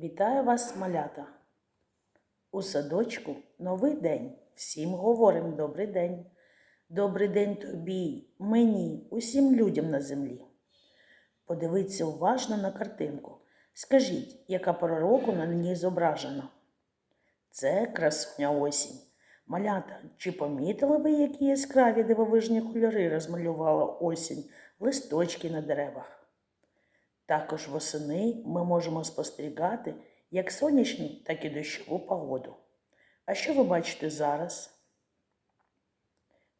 Вітаю вас, малята! У садочку новий день. Всім говорим добрий день. Добрий день тобі, мені, усім людям на землі. Подивіться уважно на картинку. Скажіть, яка пора року на ній зображена? Це красуня осінь. Малята, чи помітили ви, які яскраві дивовижні кольори розмалювала осінь, листочки на деревах? Також восени ми можемо спостерігати як сонячну, так і дощову погоду. А що ви бачите зараз?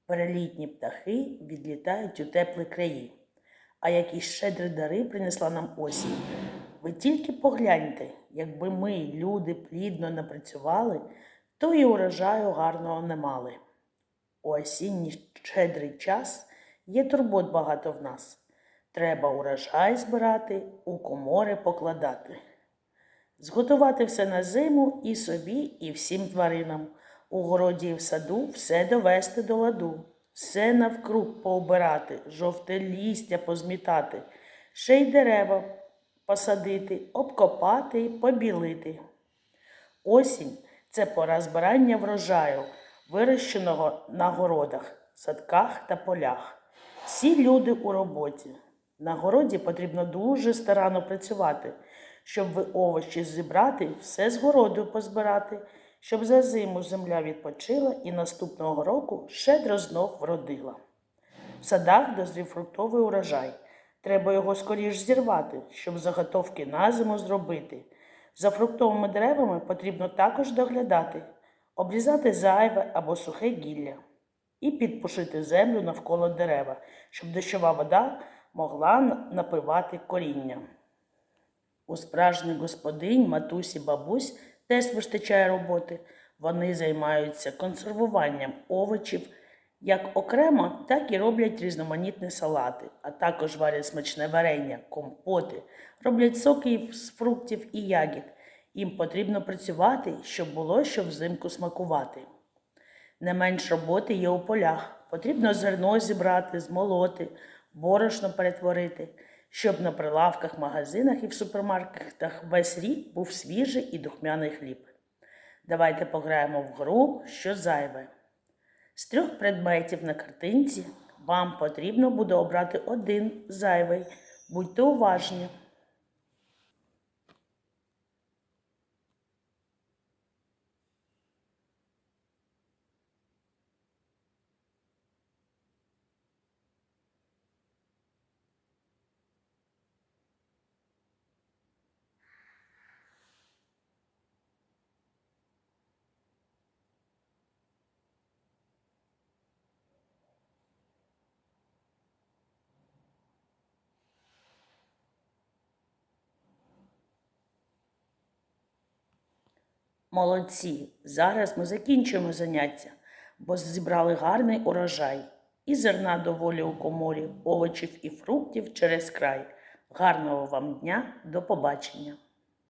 Перелітні птахи відлітають у теплі краї. А які щедрі дари принесла нам осінь. Ви тільки погляньте, якби ми, люди, плідно напрацювали, то і урожаю гарного не мали. У осінній щедрий час є турбот багато в нас. Треба урожай збирати, у комори покладати. Зготувати все на зиму і собі, і всім тваринам. У городі і в саду все довести до ладу, все навкруг пообирати, жовте лістя позмітати, ще й дерева посадити, обкопати, побілити. Осінь це пора збирання врожаю, вирощеного на городах, садках та полях. Всі люди у роботі. На городі потрібно дуже старанно працювати, щоб ви овочі зібрати, все з городу позбирати, щоб за зиму земля відпочила і наступного року щедро знов вродила. В садах дозрів фруктовий урожай. Треба його скоріш зірвати, щоб заготовки на зиму зробити. За фруктовими деревами потрібно також доглядати, обрізати зайве або сухе гілля і підпушити землю навколо дерева, щоб дощова вода могла напивати коріння. У справжніх господинь, матусі, бабусь теж вистачає роботи. Вони займаються консервуванням овочів як окремо, так і роблять різноманітні салати, а також варять смачне варення, компоти, роблять соки з фруктів і ягід. Їм потрібно працювати, щоб було що взимку смакувати. Не менш роботи є у полях. Потрібно зерно зібрати, змолоти, борошно перетворити, щоб на прилавках, магазинах і в супермаркетах весь рік був свіжий і духмяний хліб. Давайте пограємо в гру, що зайве. З трьох предметів на картинці вам потрібно буде обрати один зайвий. Будьте уважні. Молодці! Зараз ми закінчимо заняття, бо зібрали гарний урожай. І зерна доволі у коморі, овочів і фруктів через край. Гарного вам дня, до побачення!